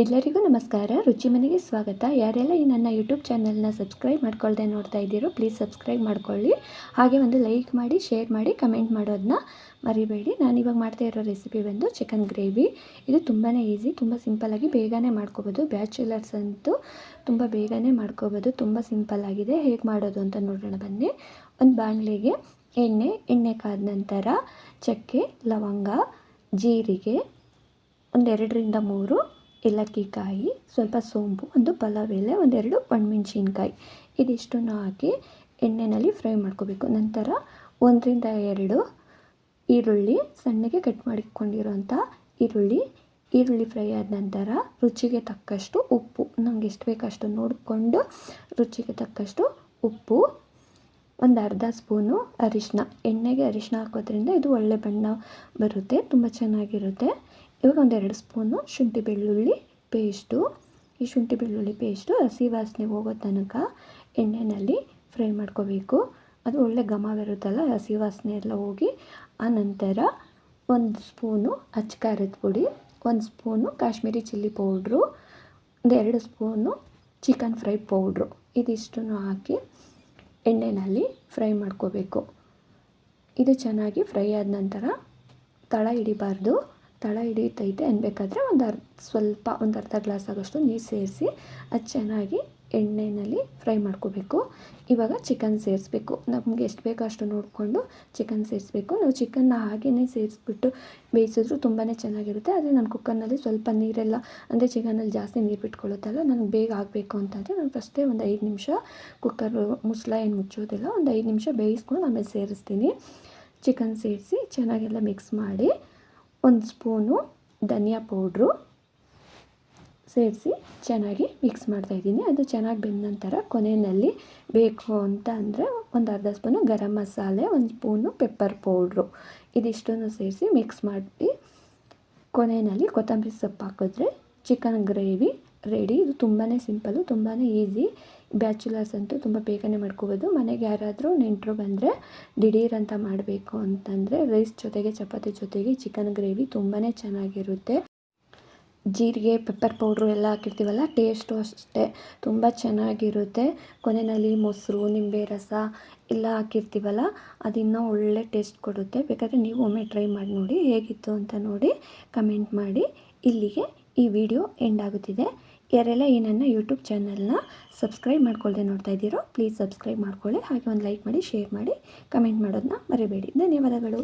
ಎಲ್ಲರಿಗೂ ನಮಸ್ಕಾರ. ರುಚಿ ಮನೆಗೆ ಸ್ವಾಗತ. ಯಾರೆಲ್ಲ ಈ ನನ್ನ ಯೂಟ್ಯೂಬ್ ಚಾನಲ್ನ ಸಬ್ಸ್ಕ್ರೈಬ್ ಮಾಡ್ಕೊಳ್ದೆ ನೋಡ್ತಾ ಇದ್ದೀರೋ ಪ್ಲೀಸ್ ಸಬ್ಸ್ಕ್ರೈಬ್ ಮಾಡ್ಕೊಳ್ಳಿ. ಹಾಗೆ ಒಂದು ಲೈಕ್ ಮಾಡಿ, ಶೇರ್ ಮಾಡಿ, ಕಮೆಂಟ್ ಮಾಡೋದನ್ನ ಮರಿಬೇಡಿ. ನಾನು ಇವಾಗ ಮಾಡ್ತಾ ಇರೋ ರೆಸಿಪಿ ಬಂದು ಚಿಕನ್ ಗ್ರೇವಿ. ಇದು ತುಂಬಾ ಈಸಿ, ತುಂಬ ಸಿಂಪಲ್ಲಾಗಿ ಬೇಗನೆ ಮಾಡ್ಕೋಬೋದು. ಬ್ಯಾಚುಲರ್ಸ್ ಅಂತೂ ತುಂಬ ಬೇಗನೆ ಮಾಡ್ಕೋಬೋದು. ತುಂಬ ಸಿಂಪಲ್ ಆಗಿದೆ. ಹೇಗೆ ಮಾಡೋದು ಅಂತ ನೋಡೋಣ ಬನ್ನಿ. ಒಂದು ಬಾಣಲೆಗೆ ಎಣ್ಣೆ ಎಣ್ಣೆ ಕಾದ ನಂತರ ಚಕ್ಕೆ, ಲವಂಗ, ಜೀರಿಗೆ, ಒಂದೆರಡರಿಂದ ಮೂರು ಏಲಕ್ಕಿ ಕಾಯಿ ಸ್ವಲ್ಪ ಸೋಂಪು, ಒಂದು ಪಲಾವ್ ಎಲೆ ಒಂದೆರಡು ಒಣಮೆಣ್ಸಿನ್ಕಾಯಿ. ಇದಿಷ್ಟನ್ನು ಹಾಕಿ ಎಣ್ಣೆಯಲ್ಲಿ ಫ್ರೈ ಮಾಡ್ಕೋಬೇಕು. ನಂತರ ಒಂದರಿಂದ ಎರಡು ಈರುಳ್ಳಿ ಸಣ್ಣಗೆ ಕಟ್ ಮಾಡಿಕೊಂಡಿರುವಂಥ ಈರುಳ್ಳಿ. ಈರುಳ್ಳಿ ಫ್ರೈ ಆದ ನಂತರ ರುಚಿಗೆ ತಕ್ಕಷ್ಟು ಉಪ್ಪು. ನಮ್ಗೆ ಎಷ್ಟು ಬೇಕಷ್ಟು ನೋಡಿಕೊಂಡು ರುಚಿಗೆ ತಕ್ಕಷ್ಟು ಉಪ್ಪು, ಒಂದು ಅರ್ಧ ಸ್ಪೂನು ಅರಿಶಿನ ಎಣ್ಣೆಗೆ ಅರಿಶಿನ ಹಾಕೋದ್ರಿಂದ ಇದು ಒಳ್ಳೆ ಬಣ್ಣ ಬರುತ್ತೆ, ತುಂಬ ಚೆನ್ನಾಗಿರುತ್ತೆ. ಇವಾಗ ಒಂದೆರಡು ಸ್ಪೂನು ಶುಂಠಿ ಬೆಳ್ಳುಳ್ಳಿ ಪೇಸ್ಟು. ಈ ಶುಂಠಿ ಬೆಳ್ಳುಳ್ಳಿ ಪೇಸ್ಟು ಹಸಿ ವಾಸನೆ ಹೋಗೋ ತನಕ ಎಣ್ಣೆಯಲ್ಲಿ ಫ್ರೈ ಮಾಡ್ಕೋಬೇಕು. ಅದು ಒಳ್ಳೆ ಘಮ ಬರುತ್ತಲ್ಲ, ಹಸಿ ವಾಸನೆ ಎಲ್ಲ ಹೋಗಿ ಆನಂತರ ನಂತರ ಒಂದು ಸ್ಪೂನು ಅಚ್ಚ ಖಾರದ ಪುಡಿ, ಒಂದು ಸ್ಪೂನು ಕಾಶ್ಮೀರಿ ಚಿಲ್ಲಿ ಪೌಡ್ರು, ಒಂದು ಎರಡು ಸ್ಪೂನು ಚಿಕನ್ ಫ್ರೈ ಪೌಡ್ರು. ಇದಿಷ್ಟನ್ನು ಹಾಕಿ ಎಣ್ಣೆಯಲ್ಲಿ ಫ್ರೈ ಮಾಡ್ಕೋಬೇಕು. ಇದು ಚೆನ್ನಾಗಿ ಫ್ರೈ ಆದ ನಂತರ ತಳ ಹಿಡಿಬಾರ್ದು. ತಳ ಹಿಡಿತೈತೆ ಅನ್ಬೇಕಾದ್ರೆ ಒಂದು ಅರ್ಧ, ಸ್ವಲ್ಪ ಒಂದು ಅರ್ಧ ಗ್ಲಾಸ್ ಆಗೋಷ್ಟು ನೀರು ಸೇರಿಸಿ ಅದು ಚೆನ್ನಾಗಿ ಎಣ್ಣೆಯಲ್ಲಿ ಫ್ರೈ ಮಾಡ್ಕೋಬೇಕು. ಇವಾಗ ಚಿಕನ್ ಸೇರಿಸ್ಬೇಕು. ನಮಗೆ ಎಷ್ಟು ಬೇಕೋ ಅಷ್ಟು ನೋಡಿಕೊಂಡು ಚಿಕನ್ ಸೇರಿಸ್ಬೇಕು. ನಾವು ಚಿಕನ್ನ ಹಾಗೆಯೇ ಸೇರಿಸ್ಬಿಟ್ಟು ಬೇಯಿಸಿದ್ರು ತುಂಬಾ ಚೆನ್ನಾಗಿರುತ್ತೆ. ಆದರೆ ನಾನು ಕುಕ್ಕರ್ನಲ್ಲಿ ಸ್ವಲ್ಪ ನೀರೆಲ್ಲ, ಅಂದರೆ ಚಿಕನಲ್ಲಿ ಜಾಸ್ತಿ ನೀರು ಬಿಟ್ಕೊಳ್ಳುತ್ತಲ್ಲ ನನಗೆ ಬೇಗ ಆಗಬೇಕು ಅಂತಂದರೆ ನಾನು ಫಸ್ಟೇ ಒಂದು ಐದು ನಿಮಿಷ ಕುಕ್ಕರ್ ಮುಚ್ಚಲ ಏನು ಮುಚ್ಚೋದಿಲ್ಲ, ಒಂದು ಐದು ನಿಮಿಷ ಬೇಯಿಸ್ಕೊಂಡು ಆಮೇಲೆ ಸೇರಿಸ್ತೀನಿ. ಚಿಕನ್ ಸೇರಿಸಿ ಚೆನ್ನಾಗೆಲ್ಲ ಮಿಕ್ಸ್ ಮಾಡಿ ಒಂದು ಸ್ಪೂನು ಧನಿಯಾ ಪೌಡ್ರು ಸೇರಿಸಿ ಚೆನ್ನಾಗಿ ಮಿಕ್ಸ್ ಮಾಡ್ತಾಯಿದ್ದೀನಿ ಅದು ಚೆನ್ನಾಗಿ ಬೆಂದ ನಂತರ ಕೊನೆಯಲ್ಲಿ ಬೇಕು ಅಂತ ಅಂದರೆ ಒಂದು ಅರ್ಧ ಸ್ಪೂನು ಗರಂ ಮಸಾಲೆ, ಒಂದು ಸ್ಪೂನು ಪೆಪ್ಪರ್ ಪೌಡ್ರು ಇದಿಷ್ಟನ್ನು ಸೇರಿಸಿ ಮಿಕ್ಸ್ ಮಾಡಿ ಕೊನೆಯಲ್ಲಿ ಕೊತ್ತಂಬರಿ ಸೊಪ್ಪು ಹಾಕಿದ್ರೆ ಚಿಕನ್ ಗ್ರೇವಿ ರೆಡಿ. ಇದು ತುಂಬಾ ಸಿಂಪಲ್ಲು ತುಂಬಾ ಈಸಿ. ಬ್ಯಾಚುಲರ್ಸ್ ಅಂತೂ ತುಂಬ ಬೇಗನೆ ಮಾಡ್ಕೋಬೋದು. ಮನೆಗೆ ಯಾರಾದರೂ ನೆಂಟರು ಬಂದರೆ ದಿಢೀರ್ ಅಂತ ಮಾಡಬೇಕು ಅಂತಂದರೆ ರೈಸ್ ಜೊತೆಗೆ, ಚಪಾತಿ ಜೊತೆಗೆ, ಚಿಕನ್ ಗ್ರೇವಿ ತುಂಬಾ ಚೆನ್ನಾಗಿರುತ್ತೆ. ಜೀರಿಗೆ, ಪೆಪ್ಪರ್ ಪೌಡ್ರು ಎಲ್ಲ ಹಾಕಿರ್ತೀವಲ್ಲ, ಟೇಸ್ಟು ಅಷ್ಟೇ ತುಂಬ ಚೆನ್ನಾಗಿರುತ್ತೆ. ಕೊನೆಯಲ್ಲಿ ಮೊಸರು ನಿಂಬೆ ರಸ ಎಲ್ಲ ಹಾಕಿರ್ತೀವಲ್ಲ, ಅದಿನ್ನೂ ಒಳ್ಳೆ ಟೇಸ್ಟ್ ಕೊಡುತ್ತೆ. ಬೇಕಾದರೆ ನೀವು ಒಮ್ಮೆ ಟ್ರೈ ಮಾಡಿ ನೋಡಿ, ಹೇಗಿತ್ತು ಅಂತ ನೋಡಿ ಕಮೆಂಟ್ ಮಾಡಿ. ಇಲ್ಲಿಗೆ ಈ ವಿಡಿಯೋ ಎಂಡ್ ಆಗುತ್ತಿದೆ. ಯಾರೆಲ್ಲ ಈ ನನ್ನ ಯೂಟ್ಯೂಬ್ ಚಾನಲ್ನ ಸಬ್ಸ್ಕ್ರೈಬ್ ಮಾಡ್ಕೊಳ್ಳದೆ ನೋಡ್ತಾ ಇದ್ದೀರೋ ಪ್ಲೀಸ್ ಸಬ್ಸ್ಕ್ರೈಬ್ ಮಾಡ್ಕೊಳ್ಳಿ. ಹಾಗೆ ಒಂದು ಲೈಕ್ ಮಾಡಿ ಶೇರ್ ಮಾಡಿ ಕಮೆಂಟ್ ಮಾಡೋದನ್ನ ಮರಿಬೇಡಿ. ಧನ್ಯವಾದಗಳು.